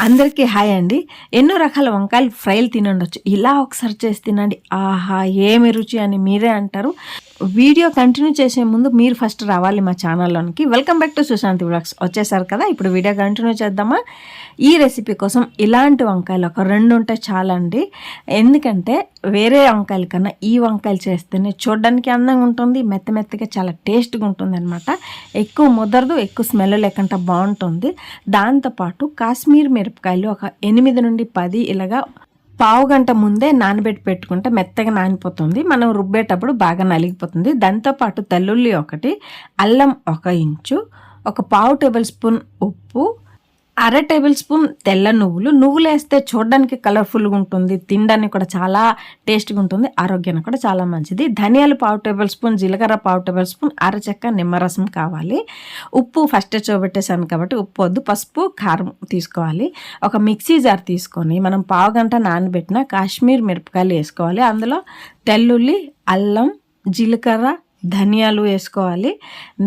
అందరికీ హాయ్ అండి. ఎన్నో రకాల వంకాయలు ఫ్రైలు తినండొచ్చు. ఇలా ఒకసారి చేసి తినండి. ఆహా ఏమి రుచి అని మీరే అంటారు. వీడియో కంటిన్యూ చేసే ముందు మీరు ఫస్ట్ రావాలి మా ఛానల్లోనికి. Welcome back to Sushanti blogs వచ్చేసారు కదా? ఇప్పుడు వీడియో కంటిన్యూ చేద్దామా? ఈ రెసిపీ కోసం ఇలాంటి వంకాయలు ఒక రెండు ఉంటే చాలండి. ఎందుకంటే వేరే వంకాయల కన్నా ఈ వంకాయలు చేస్తేనే చూడడానికి అందంగా ఉంటుంది మెత్త మెత్తగా చాలా టేస్ట్గా ఉంటుంది అనమాట ఎక్కువ ముదరదు ఎక్కువ స్మెల్ లేకుండా బాగుంటుంది. దాంతోపాటు కాశ్మీర్ మిరపకాయలు ఒక ఎనిమిది నుండి పది ఇలాగా పావు గంట ముందే నానబెట్టి పెట్టుకుంటే మెత్తగా నానిపోతుంది. మనం రుబ్బేటప్పుడు బాగా నలిగిపోతుంది. దాంతోపాటు తెల్లుల్లి ఒకటి అల్లం ఒక ఇంచు ఒక పావు టేబుల్ స్పూన్ ఉప్పు అర టేబుల్ స్పూన్ తెల్ల నువ్వులు. నువ్వులు వేస్తే చూడడానికి కలర్ఫుల్గా ఉంటుంది తినడానికి కూడా చాలా టేస్ట్గా ఉంటుంది ఆరోగ్యానికి కూడా చాలా మంచిది. ధనియాలు పావు టేబుల్ స్పూన్ జీలకర్ర పావు టేబుల్ స్పూన్ అరచెక్క నిమ్మరసం కావాలి. ఉప్పు ఫస్ట్ చూపెట్టేసాను కాబట్టి ఉప్పు వద్దు పసుపు కారం తీసుకోవాలి. ఒక మిక్సీ జార్ తీసుకొని మనం పావు గంట నానబెట్టిన కాశ్మీర్ మిరపకాయలు వేసుకోవాలి. అందులో తెల్లుల్లి అల్లం జీలకర్ర ధనియాలు వేసుకోవాలి.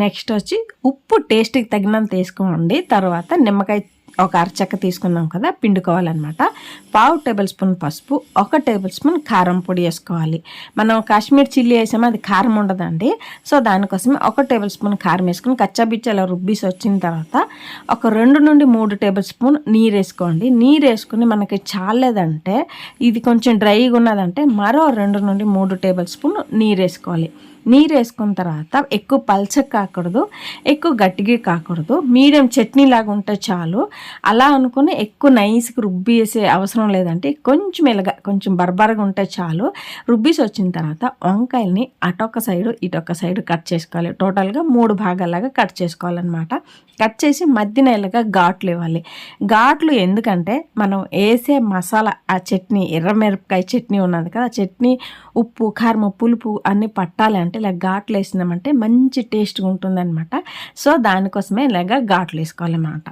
నెక్స్ట్ వచ్చి ఉప్పు టేస్ట్కి తగినంత వేసుకోండి. తర్వాత నిమ్మకాయ ఒక అరచక్క తీసుకున్నాం కదా పిండుకోవాలన్నమాట. పావు టేబుల్ స్పూన్ పసుపు ఒక టేబుల్ స్పూన్ కారం పొడి వేసుకోవాలి. మనం కాశ్మీర్ చిల్లీ వేసామో అది కారం ఉండదండి. సో దానికోసం ఒక టేబుల్ స్పూన్ కారం వేసుకుని కచ్చాబిచ్చి అలా రుబ్బీసి వచ్చిన తర్వాత ఒక రెండు నుండి మూడు టేబుల్ స్పూన్ నీరు వేసుకోండి. నీరు వేసుకుని మనకి చాలేదంటే ఇది కొంచెం డ్రైగా ఉన్నదంటే మరో రెండు నుండి మూడు టేబుల్ స్పూన్ నీరు వేసుకోవాలి. నీరు వేసుకున్న తర్వాత ఎక్కువ పల్చగా కాకూడదు ఎక్కువ గట్టిగా కాకూడదు. మీడియం చట్నీ లాగా ఉంటే చాలు. అలా అనుకుని ఎక్కువ నైస్కి రుబ్బి వేసే అవసరం లేదంటే కొంచెం ఇలాగా కొంచెం బర్బరగా ఉంటే చాలు. రుబ్బీసి వచ్చిన తర్వాత వంకాయల్ని అటొక సైడు ఇటొక సైడు కట్ చేసుకోవాలి. టోటల్గా మూడు భాగాలాగా కట్ చేసుకోవాలన్నమాట. కట్ చేసి మధ్యన ఇలాగా ఘాట్లు ఇవ్వాలి. ఘాట్లు ఎందుకంటే మనం వేసే మసాలా ఆ చట్నీ ఎర్రమిరపకాయ చట్నీ ఉన్నది కదా చట్నీ ఉప్పు కారం పులుపు అన్నీ పట్టాలి అంటే ఇలా ఘాట్లు వేసినామంటే మంచి టేస్ట్గా ఉంటుందన్నమాట. సో దానికోసమే ఇలాగ ఘాట్లు వేసుకోవాలన్నమాట.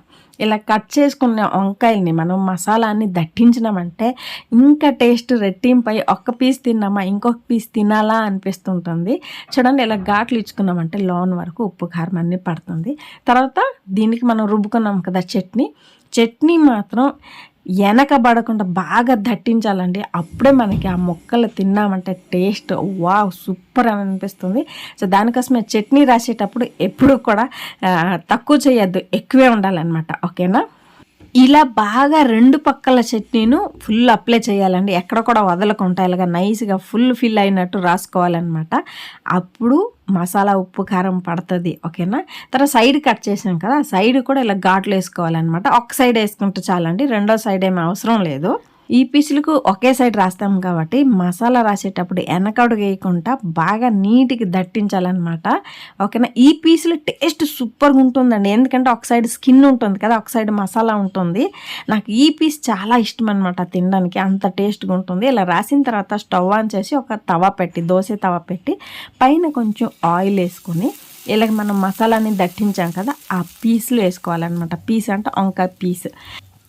ఇలా కట్ చేసుకున్న వంకాయల్ని మనం మసాలాన్ని దట్టించినామంటే ఇంకా టేస్ట్ రెట్టింపై ఒక్క పీస్ తిన్నామా ఇంకొక పీస్ తినాలా అనిపిస్తుంటుంది. చూడండి ఇలా ఘాట్లు ఇచ్చుకున్నామంటే లోన్ వరకు ఉప్పు కారం అన్నీ పడుతుంది. తర్వాత దీనికి మనం రుబ్బుకున్నాం కదా చట్నీ. చట్నీ మాత్రం వెనకబడకుండా బాగా దట్టించాలండి. అప్పుడే మనకి ఆ మొక్కలు తిన్నామంటే టేస్ట్ వా సూపర్ అని అనిపిస్తుంది. సో దానికోసమే చట్నీ రాసేటప్పుడు ఎప్పుడు కూడా తక్కువ చేయొద్దు ఎక్కువే ఉండాలన్నమాట. ఓకేనా? ఇలా బాగా రెండు పక్కల చట్నీను ఫుల్ అప్లై చేయాలండి. ఎక్కడ కూడా వదలకుండా ఇలాగా నైస్గా ఫుల్ ఫిల్ అయినట్టు రాసుకోవాలన్నమాట. అప్పుడు మసాలా ఉప్పు కారం పడుతుంది ఓకేనా తర్వాత సైడ్ కట్ చేసాం కదా సైడ్ కూడా ఇలా ఘాట్లు వేసుకోవాలన్నమాట. ఒక సైడ్ వేసుకుంటే చాలండి రెండో సైడ్ ఏమీ అవసరం లేదు. ఈ పీసులకు ఒకే సైడ్ రాస్తాం కాబట్టి మసాలా రాసేటప్పుడు వెనకడు వేయకుండా బాగా నీట్గా దట్టించాలన్నమాట. ఓకేనా? ఈ పీసులు టేస్ట్ సూపర్గా ఉంటుందండి. ఎందుకంటే ఒక సైడ్ స్కిన్ ఉంటుంది కదా ఒక సైడ్ మసాలా ఉంటుంది. నాకు ఈ పీస్ చాలా ఇష్టం అనమాట తినడానికి. అంత టేస్ట్గా ఉంటుంది. ఇలా రాసిన తర్వాత స్టవ్ ఆన్ చేసి ఒక తవ పెట్టి దోశ తవ పెట్టి పైన కొంచెం ఆయిల్ వేసుకొని ఇలాగ మనం మసాలాని దట్టించాం కదా ఆ పీసులు వేసుకోవాలన్నమాట. పీస్ అంటే వంకాయ పీస్.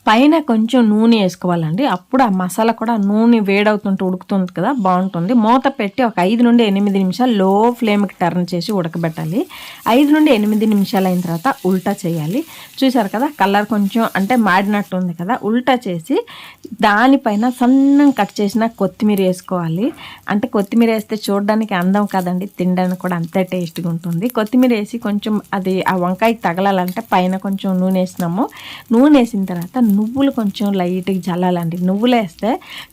పైన కొంచెం నూనె వేసుకోవాలండి. అప్పుడు ఆ మసాలా కూడా నూనె వేడవుతుంటే ఉడుకుతుంది కదా బాగుంటుంది. మూత పెట్టి ఒక ఐదు నుండి ఎనిమిది నిమిషాలు లో ఫ్లేమ్కి టర్న్ చేసి ఉడకబెట్టాలి. ఐదు నుండి ఎనిమిది నిమిషాలు అయిన తర్వాత ఉల్టా చేయాలి. చూసారు కదా కలర్ కొంచెం అంటే మాడినట్టు ఉంది కదా ఉల్టా చేసి దానిపైన సన్నం కట్ చేసిన కొత్తిమీర వేసుకోవాలి. అంటే కొత్తిమీర వేస్తే చూడడానికి అందం కదండి తినడానికి కూడా అంతే టేస్ట్గా ఉంటుంది. కొత్తిమీర వేసి కొంచెం అది ఆ వంకాయకి తగలాలంటే పైన కొంచెం నూనె వేసినాము. నూనె వేసిన తర్వాత నువ్వులు కొంచెం లైట్గా చల్లాలండి. నువ్వులు వేస్తే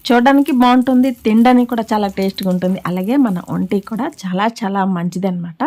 చూడడానికి బాగుంటుంది తినడానికి కూడా చాలా టేస్ట్గా ఉంటుంది. అలాగే మన ఒంటికి కూడా చాలా చాలా మంచిదనమాట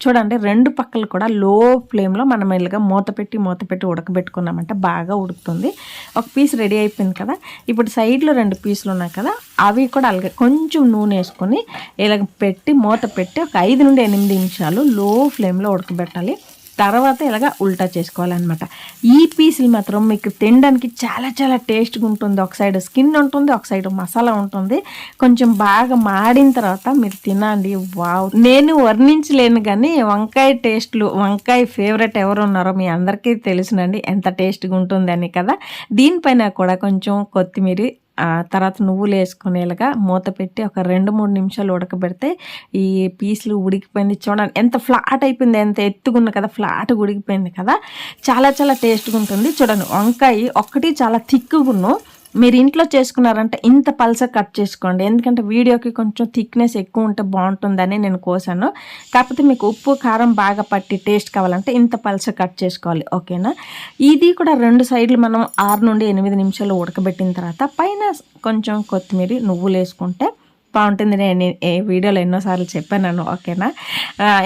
చూడండి రెండు పక్కలు కూడా లో ఫ్లేమ్లో మనం ఇలాగా మూత పెట్టి మూత పెట్టి ఉడకబెట్టుకున్నామంటే బాగా ఉడుకుతుంది. ఒక పీస్ రెడీ అయిపోయింది కదా? ఇప్పుడు సైడ్లో రెండు పీసులు ఉన్నాయి కదా? అవి కూడా అలాగే కొంచెం నూనె వేసుకొని ఇలాగ పెట్టి మూత పెట్టి ఒక ఐదు నుండి ఎనిమిది నిమిషాలు లో ఫ్లేమ్లో ఉడకబెట్టాలి. తర్వాత ఇలాగ ఉల్టా చేసుకోవాలన్నమాట. ఈ పీసులు మాత్రం మీకు తినడానికి చాలా చాలా టేస్ట్గా ఉంటుంది. ఒక సైడ్ స్కిన్ ఉంటుంది ఒక సైడ్ మసాలా ఉంటుంది. కొంచెం బాగా మాడిన తర్వాత మీరు తినండి. వావ్! నేను వర్ణించలేను కానీ వంకాయ టేస్ట్లు వంకాయ ఫేవరెట్ ఎవరు ఉన్నారో మీ అందరికీ తెలుసునండి. ఎంత టేస్ట్గా ఉంటుందని కదా. దీనిపైన కూడా కొంచెం కొత్తిమీర తర్వాత నువ్వులు వేసుకునేలాగా మూత పెట్టి ఒక రెండు మూడు నిమిషాలు ఉడకబెడితే ఈ పీసులు ఉడికిపోయింది. చూడండి ఎంత ఫ్లాట్ అయిపోయింది ఎంత ఎత్తుగుంది కదా ఫ్లాట్ ఉడికిపోయింది కదా. చాలా చాలా టేస్ట్గా ఉంటుంది. చూడండి వంకాయ ఒక్కటి చాలా థిక్గును మీరు ఇంట్లో చేసుకున్నారంటే ఇంత పల్స కట్ చేసుకోండి. ఎందుకంటే వీడియోకి కొంచెం థిక్నెస్ ఎక్కువ ఉంటే బాగుంటుందని నేను కోసాను. కాకపోతే మీకు ఉప్పు కారం బాగా పట్టి టేస్ట్ కావాలంటే ఇంత పల్స కట్ చేసుకోవాలి. ఓకేనా? ఇది కూడా రెండు సైడ్లు మనం ఆరు నుండి ఎనిమిది నిమిషాలు ఉడకబెట్టిన తర్వాత పైన కొంచెం కొత్తిమీర నువ్వులు వేసుకుంటే బాగుంటుంది. నేను ఏ వీడియోలో ఎన్నోసార్లు చెప్పాను ఓకేనా?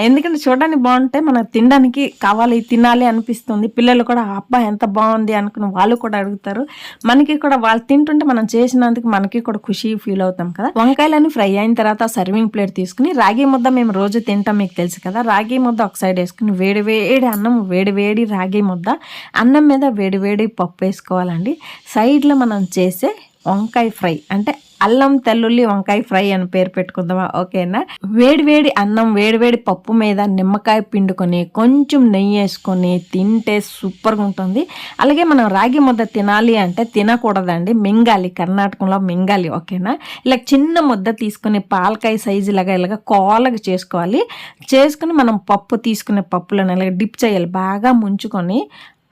ఎందుకంటే చూడడానికి బాగుంటే మనం తినడానికి కావాలి తినాలి అనిపిస్తుంది. పిల్లలు కూడా అబ్బా ఎంత బాగుంది అనుకుని వాళ్ళు కూడా అడుగుతారు. మనకి కూడా వాళ్ళు తింటుంటే మనం చేసినందుకు మనకి కూడా ఖుషి ఫీల్ అవుతాం కదా. వంకాయలని ఫ్రై అయిన తర్వాత సర్వింగ్ ప్లేట్ తీసుకుని రాగి ముద్ద మేము రోజు తింటాం మీకు తెలుసు కదా. రాగి ముద్ద ఒక సైడ్ వేసుకుని వేడి వేడి అన్నం వేడి వేడి రాగి ముద్ద. అన్నం మీద వేడి వేడి పప్పు వేసుకోవాలండి. సైడ్లో మనం చేసే వంకాయ ఫ్రై అంటే అల్లం తెల్లుల్లి వంకాయ ఫ్రై అని పేరు పెట్టుకుందామా? ఓకేనా? వేడివేడి అన్నం వేడివేడి పప్పు మీద నిమ్మకాయ పిండుకొని కొంచెం నెయ్యి వేసుకొని తింటే సూపర్గా ఉంటుంది. అలాగే మనం రాగి ముద్ద తినాలి అంటే తినకూడదండి. మింగాలి కర్ణాటకంలో మింగాలి ఓకేనా? ఇలా చిన్న ముద్ద తీసుకొని పాలకాయ సైజు లాగా ఇలాగ కోలగా చేసుకోవాలి. చేసుకుని మనం పప్పు తీసుకునే పప్పులను ఇలాగ డిప్ చేయాలి. బాగా ముంచుకొని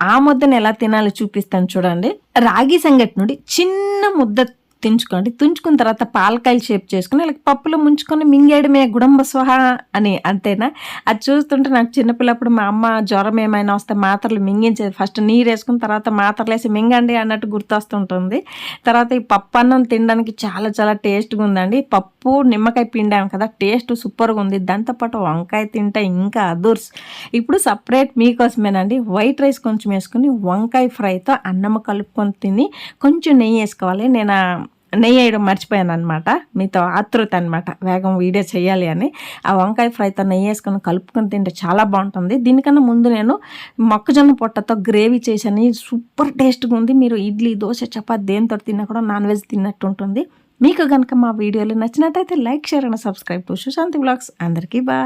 ఆ ముద్దను ఎలా తినాలో చూపిస్తాను చూడండి. రాగి సంగటి నుండి చిన్న ముద్ద తుంచుకోండి తుంచుకున్న తర్వాత పాలకాయలు షేప్ చేసుకుని ఇలా పప్పులో ముంచుకొని మింగేయడమే గుడంబ స్వహ అని అంతేనా? అది చూస్తుంటే నాకు చిన్నపిల్లప్పుడు మా అమ్మ జ్వరం ఏమైనా వస్తే మాత్రలు మింగించేది. ఫస్ట్ నీరు వేసుకున్న తర్వాత మాత్రలు వేసి మింగండి అన్నట్టు గుర్తొస్తుంటుంది. తర్వాత ఈ పప్పు అన్నం తినడానికి చాలా చాలా టేస్ట్గా ఉందండి. పప్పు నిమ్మకాయ పిండాను కదా టేస్ట్ సూపర్గా ఉంది. దాంతోపాటు వంకాయ తింటే ఇంకా అదుర్స్. ఇప్పుడు సపరేట్ మీకోసమేనండి. వైట్ రైస్ కొంచెం వేసుకుని వంకాయ ఫ్రైతో అన్నం కలుపుకొని తిని కొంచెం నెయ్యి వేసుకోవాలి. నేను నెయ్యి వేయడం మర్చిపోయాను అనమాట మీతో ఆతృత అనమాట వేగం వీడియో చేయాలి అని. ఆ వంకాయ ఫ్రైతో నెయ్యి వేసుకొని కలుపుకొని తింటే చాలా బాగుంటుంది. దీనికన్నా ముందు నేను మొక్కజొన్న పొట్టతో గ్రేవీ చేశాను. సూపర్ టేస్ట్గా ఉంది. మీరు ఇడ్లీ దోశ చపాతి దేనితో తిన్నా కూడా నాన్ వెజ్ తిన్నట్టు ఉంటుంది. మీకు కనుక మా వీడియోలు నచ్చినట్టయితే like share and subscribe to Sushanti blogs. అందరికీ బాయ్.